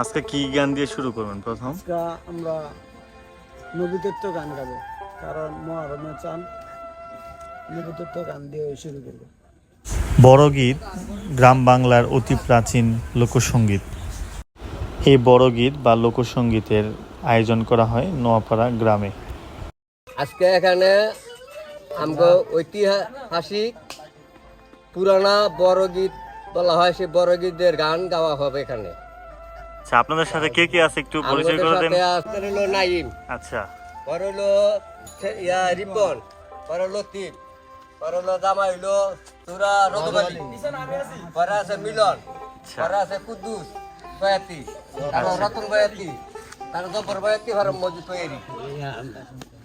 আজকে কি গান দিয়ে শুরু করবেন প্রথম? আজকে আমরা নবীতত্ব গান গাবো। কারণ মহারমে চান নবীতত্ব গান দিয়ে শুরু করব। বড়গীত গ্রাম বাংলার অতি প্রাচীন লোকসঙ্গীত। এই বড়গীত বা লোকসঙ্গীতের আয়োজন করা হয় নোয়াপাড়া গ্রামে। আজকে এখানে আমগো ঐতিহাসিক পুরানা বড় গীত বলা হয় সেই বড় গীতের গান গাওয়া হবে এখানে। আচ্ছা আপনাদের সাথে কে কে আছে একটু পরিচয় করে দেন? হলো নাইম আচ্ছা। হলো ইয়া রিপন। বড় হলো টিপ বড় হলো জামা হইল তুরা রতবালি পরে আছে মিলন। পরে আছে কুদ্দুস বয়াতি তারপর রতন বয়াতি। তার জবর বয়াতি হর মজুদ তৈরি।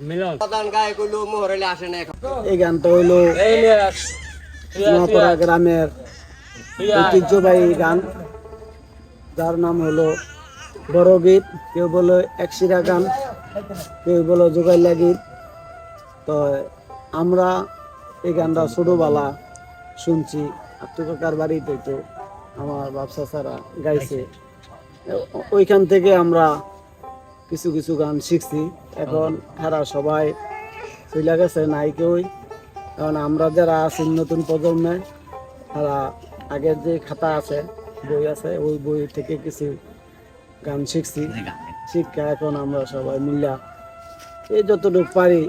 মিলন। প্রধান গায়ক হইল মোহরলে আসে না এই গানটা হইল নোয়াপাড়া গ্রামের ঐতিহ্যবাহী গান। যার নাম হলো বড় গীত, কেউ বলে একশিরা গান, কেউ বলে যোগাইলা গীত। তো আমরা এই গানটা ছোটোবেলা শুনছি। আত্মকাকার বাড়িতে তো আমার ব্যবসা ছাড়া গাইছে। ওইখান থেকে আমরা কিছু কিছু গান শিখছি। এখন তারা সবাই চলে গেছে নাই কেউই কারণ আমরা যারা আছি নতুন প্রজন্মে, তারা আগের যে খাতা আছে বই আছে ওই বই থেকে কিছু গান শিখছি। শিক্ষা এখন আমরা সবাই মিল্লা এই যতটুকু পারি।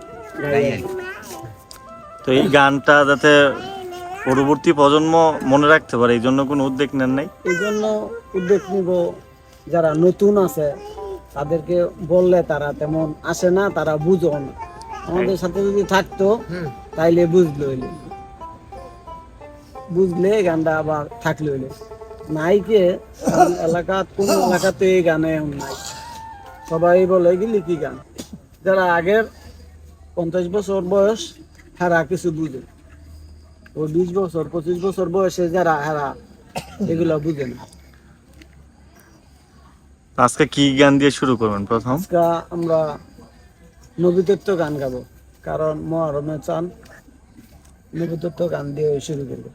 তো এই গানটা যাতে পরবর্তী প্রজন্ম মনে রাখতে পারে এই জন্য কোনো উদ্যোগ নেন নাই? এই জন্য উদ্যোগ নিব যারা নতুন আছে তাদেরকে বললে তারা তেমন আসে না তারা বুঝো না। আমাদের সাথে যদি থাকতো তাইলে বুঝলো বুঝলে গানটা আবার থাকলে হইলে নাই কে কারণ এলাকাত কোন এলাকাতে এই গানে নাই। সবাই বলে গেলি কি গান। যারা আগের পঞ্চাশ বছর বয়স হারা কিছু বুঝে। ও বিশ বছর পঁচিশ বছর বয়সে যারা হারা এগুলো বুঝে না। আজকে কি গান দিয়ে শুরু করবেন প্রথম? আজকে আমরা নবীতত্ব গান গাবো। কারণ মহারমে চান নবীতত্ব গান দিয়ে শুরু করব।